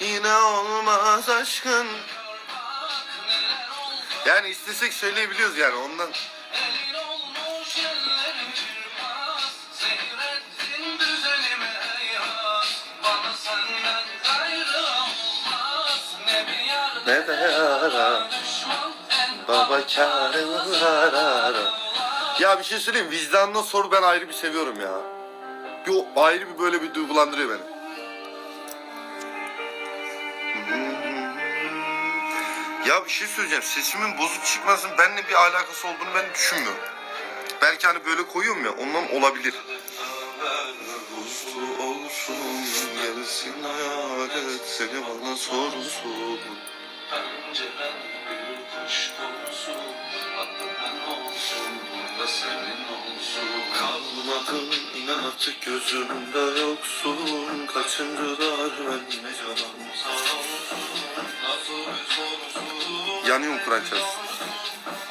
Yine olmaz aşkın. Yani istesek söyleyebiliyoruz yani ondan. Ne de en Baba çağrı ara. Ya bir şey söyleyeyim vicdanına sor ben ayrı bir seviyorum ya. Bir ayrı bir böyle bir duygulandırıyor beni. Ya bir şey söyleyeceğim. Sesimin bozuk çıkmasının benimle bir alakası olduğunu ben düşünmüyorum. Belki hani böyle koyuyorum ya ondan olabilir. Artık gözümde yoksun Kaçıncılar ben yine canım Yanıyorum Kur'an çalsın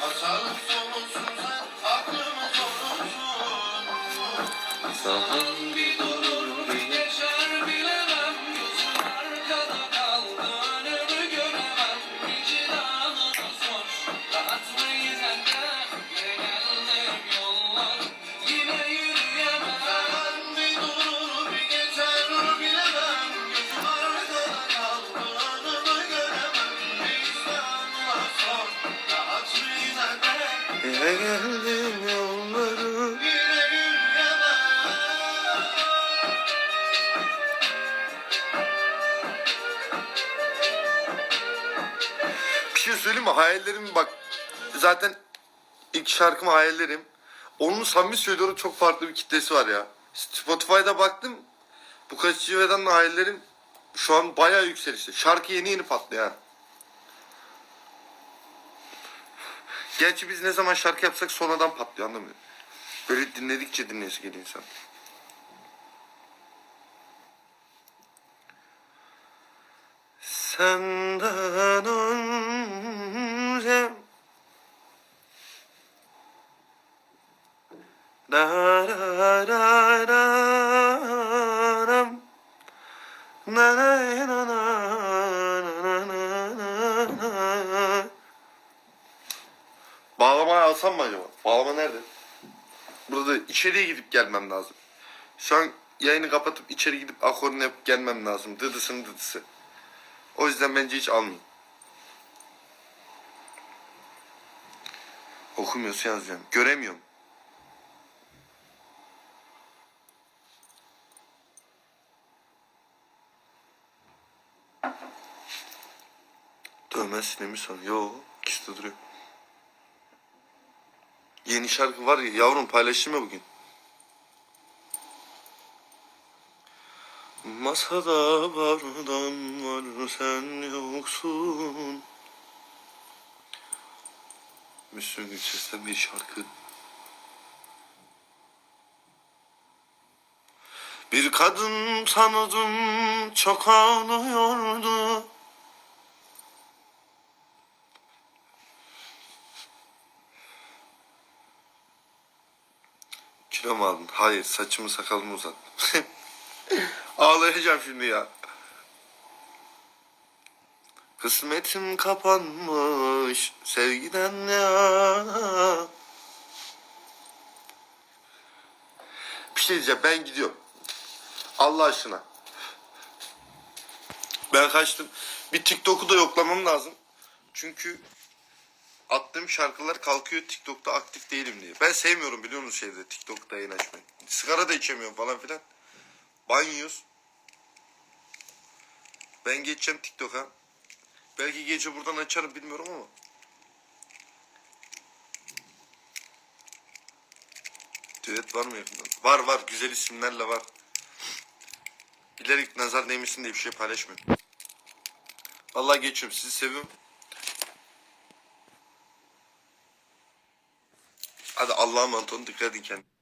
Aşağılık Bir şey söyleyeyim mi? Hayallerim bak zaten ilk şarkım hayallerim. Onun samimi söylüyorum çok farklı bir kitlesi var ya. Spotify'da baktım bu kaçıncı vedanla hayallerim şu an bayağı yükselişte. Şarkı yeni yeni patlıyor ha. Gerçi biz ne zaman şarkı yapsak sonradan patlıyor mı? Böyle dinledikçe dinleyesi geliyor insan. Senden önce Da da da da ram. Na na na alsam mı acaba? Bağlama nerede? Burada içeriye gidip gelmem lazım. Şu an yayını kapatıp içeri gidip akorunu yapıp gelmem lazım. Dıdısın dıdısı. O yüzden bence hiç almayayım. Okumuyorsa yazacağım. Göremiyorum. Dövmen sinemi son. Yo, ikisi de duruyor. Yeni şarkı var ya yavrum paylaştım ya bugün. Masada bardan var sen yoksun. Müslüm Gürses'ten bir şarkı. Bir kadın tanıdım çok ağlıyordu. Kilo mu aldın? Hayır saçımı sakalımı uzattım. Ağlayacağım şimdi ya. Kısmetim kapanmış sevgiden ya. Bir şey diyeceğim ben gidiyorum. Allah aşkına. Ben kaçtım. Bir TikTok'u da yoklamam lazım. Çünkü attığım şarkılar kalkıyor TikTok'ta aktif değilim diye. Ben sevmiyorum biliyor musunuz şeyde TikTok'ta yayın açmayı. Sigara da içemiyorum falan filan. Banyoz. Ben geçeceğim TikTok'a. Belki gece buradan açarım bilmiyorum ama. Düet var mı yakında? Var var güzel isimlerle var. Bilerek nazar değmesin diye bir şey paylaşmıyorum. Vallahi geçiyorum sizi seviyorum. Hadi Allah'a emanet olun dikkat edin kendinize.